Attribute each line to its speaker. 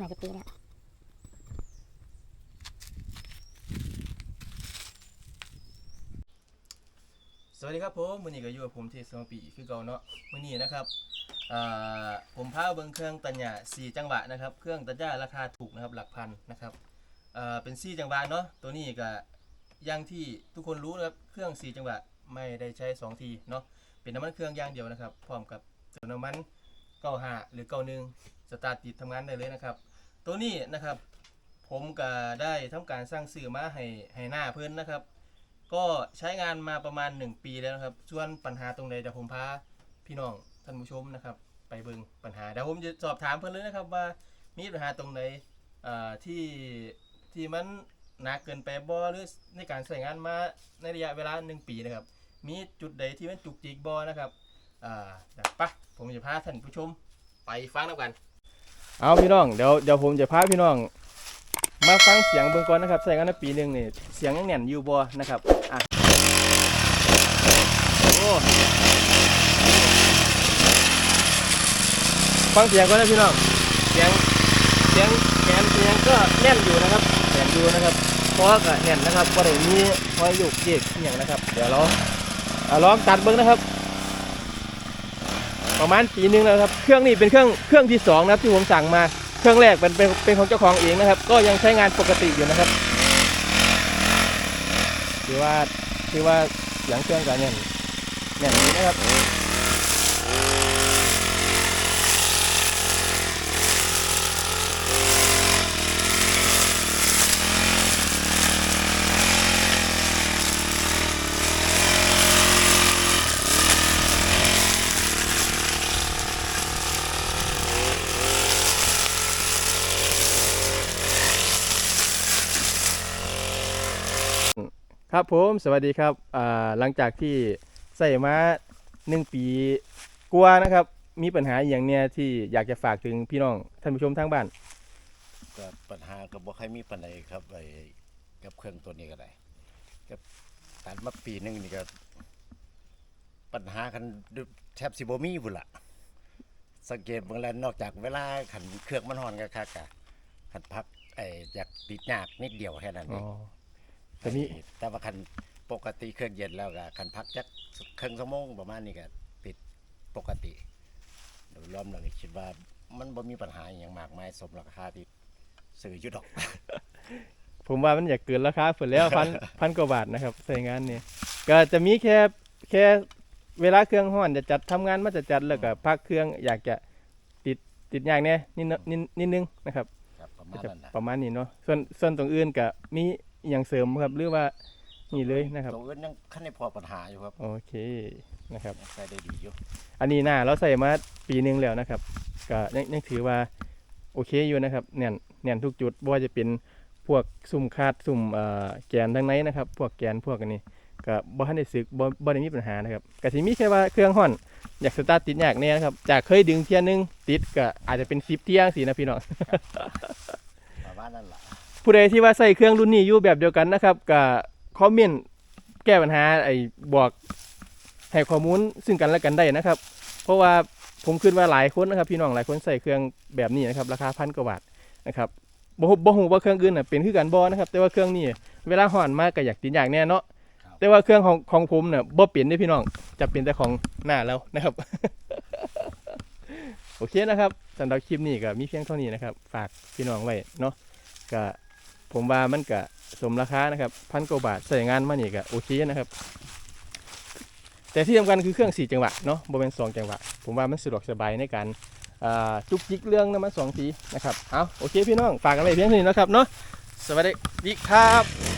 Speaker 1: น่าจะปีแล้ว
Speaker 2: สวัสดีครับผมวันนี้ก็อยู่กับผมเทสมปีคือเก่าเนาะวันนี้นะครับผมพาเบิงเครื่องตัญญา4จังหวะนะครับ เครื่องตัญญาราคาถูกนะครับหลักพันนะครับเป็น4จังหวะเนาะตัวนี้ก็อย่างที่ทุกคนรู้นะครับเครื่อง4จังหวะไม่ได้ใช้ 2 ทีเนาะเป็นน้ำมันเครื่องอย่างเดียวนะครับ พร้อมกับเติมน้ำมัน95หรือ91สตาร์ทติดทำงานได้เลยนะครับ ตัวนี้นะครับ ผมก็ได้ทำการสร้างสื่อมาให้ให้หน้าเพื่อนนะครับ ก็ใช้งานมาประมาณ 1 ปีแล้วนะครับ ส่วนปัญหาตรงใดเดี๋ยวผมพาพี่น้องท่านผู้ชมนะครับ ไปเบิ่งปัญหาเดี๋ยวผมจะสอบถามเพื่อนเลยนะครับว่ามีปัญหาตรงใดเอ่อที่ที่มันหนักเกินไปบ่หรือในการใช้งานมาในระยะเวลา 1 ปีนะครับ มีจุดใดที่มันจุกจิกบ่นะครับอ่าเดี๋ยวไปผมจะพาท่านผู้ชมไปฟังนำกัน เอาพี่น้องเดี๋ยวเดี๋ยวผมจะพาพี่น้อง มาฟังเสียงเบิ่งก่อนนะครับใส่กันในปีหนึ่งนี่เสียงยังแน่นอยู่บ่นะครับอะโอ้ฟังเสียงก่อนนะพี่น้องเสียงเสียงแกนเสียงก็แน่นอยู่นะครับแน่นอยู่นะครับเพราะก็แน่นนะครับบ่ได้มีห้อยโยกเยกอหย่างนะครับ เดี๋ยวเราลองตัดเบิ่งนะครับ ประมาณปีนึงแล้วครับ เครื่องนี้เป็นเครื่องเครื่องที่สองนะครับที่ผมสั่งมา เครื่องแรกเป็นเป็นเป็นของเจ้าของเองนะครับ ก็ยังใช้งานปกติอยู่นะครับถือว่าถือว่าเสียงเครื่องกันเนี่ยเนี่ยนี้นะครับ ครับผมสวัสดีครับอ่าหลังจากที่ใส่มาหนึ่งปีกลัวานะครับ มีปัญหาอหย่างเนี้ยที่อยากจะฝากถึงพี่น้องท่านผู้ชมทางบ้าน
Speaker 3: ก็ปัญหาก็บ่ค่อยมีปัญหาครับไอ้กับเครื่องตัวนี้ก็ได้กับตัดมาปีหนึงนี่ก็ปัญหาคันแทบสิบ่มีพุ่นล่ะสังเกตเบิ่งแล้วนอกจากเวลาคันเครื่องมันฮ้อนก็คักอะคันพักไอ้จากติดยากนิดเดียวแค่นั้นเอ
Speaker 2: อ๋อง แต่นี่
Speaker 3: ไอ้แต่ว่าคันปกติเครื่องเย็นแล้วก็คันพักจักครึ่งชั่วโมงประมาณนี้ก็ติดปกติโดยรวมแล้วนี่คิดว่ามันบ่มีปัญหาอหย่างมากมายสมราคาที่ซื้ออยู่ดอก
Speaker 2: ผมว่ามันอยากเกินราคาฝนแล้วพันพันกว่าบาทนะครับใส่งานนี่ก็จะมีแค่แค่เวลาเครื่องห้อนจะจัดทำงานมาจะจัดแล้วก็พักเครื่องอยากจะติดติดอย่างเนี้ยนิดนนิดนิดนึงนะครับ
Speaker 3: ครับประ
Speaker 2: ก็
Speaker 3: มาณ
Speaker 2: จะ
Speaker 3: นั้นนะ
Speaker 2: ประมาณนี้เนาะส่วนส่วนตรงอื่นก็มี อหย่างเสริมครับหรือว่านี่เลยนะครับ
Speaker 3: ตรงอื่นยังคันได้พอปัญหาอยู่ครับ
Speaker 2: โอเคนะครับ
Speaker 3: ยังใช้ได้ดีอยู่
Speaker 2: อันนี้หน้าเราใส่มาปีหนึงแล้วนะครับ ก็ยังยังถือว่าโอเคอยู่นะครับแน่นแน่นทุกจุดบ่ว่าจะเป็นพวกสุ่มคาดสุ่มเอ่อแกนทั้งในนะครับ พวกแกนพวกอันนี้ก็บ่ทันได้สึกบ่บ่ได้มีปัญหานะครับก็สิมีแค่ว่าเครื่องฮ้อนอยากสตาร์ทติดยากแน่นะครับจากเคยดึงเที่ยนึงติดก็อาจจะเป็น10เที่ยงสินะพี่น้อง
Speaker 3: ประมาณนั้นล่ะ
Speaker 2: ผู้ใดที่ว่าใส่เครื่องรุ่นนี้อยู่แบบเดียวกันนะครับก็คอมเมนต์แก้ปัญหาไอ้บอกให้ข้อมูลซึ่งกันและกันได้นะครับ เพราะว่าผมคิดว่าหลายคนนะครับ พี่น้องหลายคนใส่เครื่องแบบนี้นะครับ ราคาพันกว่าบาทนะครับบ่ฮู้บ่ฮู้ว่าเครื่องอื่นน่ะเป็นคือกันบ่นะครับ แต่ว่าเครื่องนี้เวลาห่อนมากก็อยากติดอยากแน่เนาะแต่ว่าเครื่องของของผมเนี่ยบ่เป็นเด้พี่น้องจะเป็นแต่ของหน้าแล้วนะครับ โอเคนะครับสำหรับคลิปนี้ก็มีเพียงเท่านี้นะครับ ฝากพี่น้องไว้เนาะก็ ผมว่ามันก็สมราคานะครับพันกว่าบาทใส่งานมานี่ก็โอเคนะครับ แต่ที่สำคัญคือเครื่องสี่จังหวะเนาะโบเมนสองจังหวะ ผมว่ามันสะดวกสบายในการจุกจิกเรื่องน้ำมันสองสีนะครับเอาโอเคพี่น้องฝากกันไว้เพียงเท่านี้นะครับเนาะสวัสดีครับ